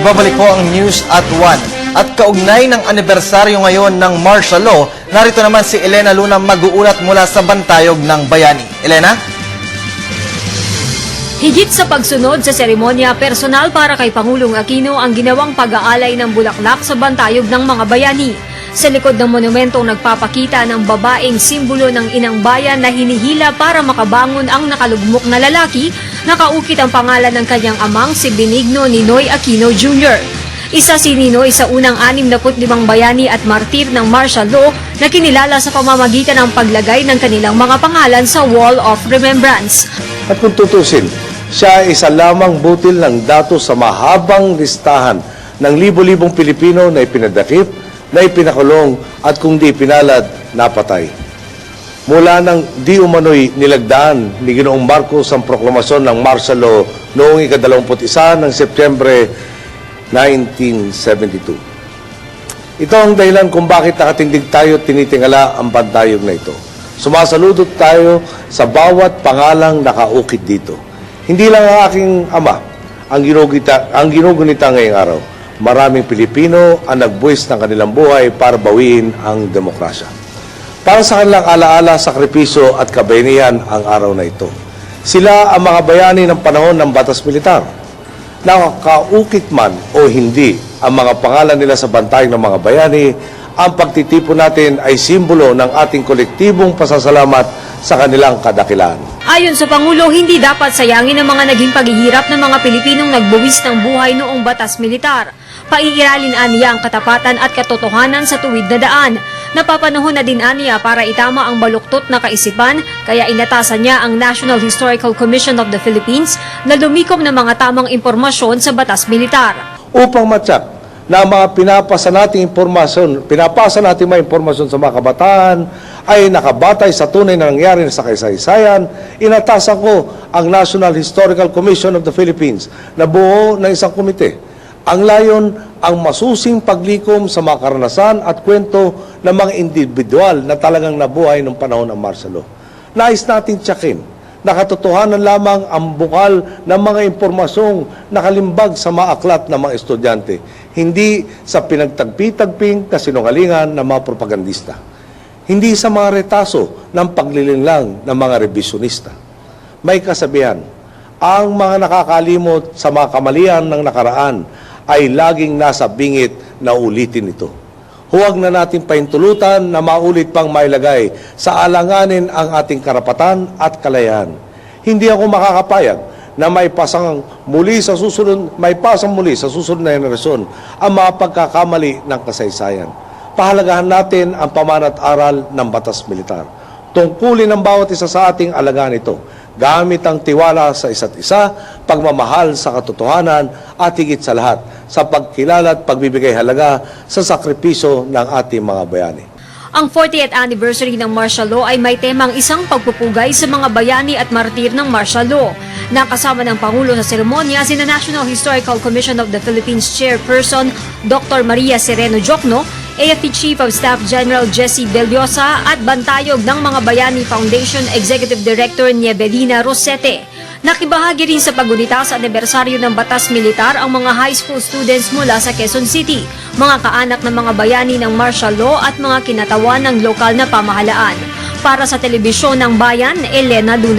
Nagbabalik po ang news at 1. At kaugnay ng anibersaryo ngayon ng martial law, narito naman si Elena Luna mag-uulat mula sa Bantayog ng Bayani. Elena? Higit sa pagsunod sa seremonya, personal para kay Pangulong Aquino ang ginawang pag-aalay ng bulaklak sa bantayog ng mga bayani. Sa likod ng monumentong nagpapakita ng babaeng simbolo ng inang bayan na hinihila para makabangon ang nakalugmok na lalaki, nakaukit ang pangalan ng kanyang amang si Benigno Ninoy Aquino Jr. Isa si Ninoy sa unang 65 bayani at martir ng martial law na kinilala sa pamamagitan ng paglagay ng kanilang mga pangalan sa Wall of Remembrance. At kung tutusin, siya ay isa lamang butil ng datos sa mahabang listahan ng libo-libong Pilipino na ipinadakip, na ipinakulong at kung di pinalad, napatay. Mula nang di umano'y nilagdaan ni Ginoong Marcos ang proklamasyon ng martial law noong ikadalawamput isa ng Setyembre 1972. Ito ang dahilan kung bakit nakatindig tayo at tinitingala ang bantayog na ito. Sumasaludot tayo sa bawat pangalang nakaukit dito. Hindi lang ang aking ama ang ginugita, ang ginugunita ngayong araw. Maraming Pilipino ang nagbuwis ng kanilang buhay para bawiin ang demokrasya. Para sa kanilang alaala, sakripisyo at kabayanihan ang araw na ito. Sila ang mga bayani ng panahon ng batas militar. Nakakaukit man o hindi ang mga pangalan nila sa bantay ng mga bayani, ang pagtitipon natin ay simbolo ng ating kolektibong pasasalamat sa kanilang kadakilaan. Ayon sa Pangulo, hindi dapat sayangin ang mga naging paghihirap ng mga Pilipinong nagbuwis ng buhay noong batas militar. Paiiralin aniya ang katapatan at katotohanan sa tuwid na daan. Napapanahon na din aniya para itama ang baluktot na kaisipan, kaya inatasan niya ang National Historical Commission of the Philippines na lumikom ng mga tamang impormasyon sa batas militar. upang matyak na mga pinapasa nating impormasyon, pinapasa nating mga impormasyon sa mga kabataan ay nakabatay sa tunay na nangyari sa kaysaysayan, inatasan ko ang National Historical Commission of the Philippines na buo ng isang komite. Ang layon, ang masusing paglikom sa mga karanasan at kwento ng mga individual na talagang nabuhay ng panahon ng law. Nais nating tiyakin na katotohanan lamang ang bukal ng mga impormasyong nakalimbag sa mga aklat ng mga estudyante, hindi sa pinagtagpi-tagping kasinungalingan ng mga propagandista, hindi sa mga retaso ng paglilinlang ng mga revisionista. May kasabihan, ang mga nakakalimot sa mga kamalian ng nakaraan ay laging nasa bingit na ulitin ito. Huwag na natin pahintulutan na maulit pang mailagay sa alanganin ang ating karapatan at kalayahan. Hindi ako makakapayag na may pasang muli sa susunod, may pasang muli sa susunod na henerasyon ang mga pagkakamali ng kasaysayan. Pahalagahan natin ang pamanat aral ng batas militar. Tungkulin ng bawat isa sa ating alagaan ito gamit ang tiwala sa isa't isa, pagmamahal sa katotohanan at higit sa lahat sa pagkilala at pagbibigay halaga sa sakripisyo ng ating mga bayani. Ang 40th anniversary ng martial law ay may temang isang pagpupugay sa mga bayani at martir ng martial law. Nakasama ng Pangulo sa seremonya si National Historical Commission of the Philippines Chairperson Dr. Maria Sereno Jokno, AFP Chief of Staff General Jesse Deliosa at Bantayog ng mga Bayani Foundation Executive Director Niebelina Rosete. Nakibahagi rin sa pagunita sa anibersaryo ng Batas Militar ang mga high school students mula sa Quezon City, mga kaanak ng mga bayani ng martial law at mga kinatawan ng lokal na pamahalaan. Para sa telebisyon ng bayan, Elena Duna.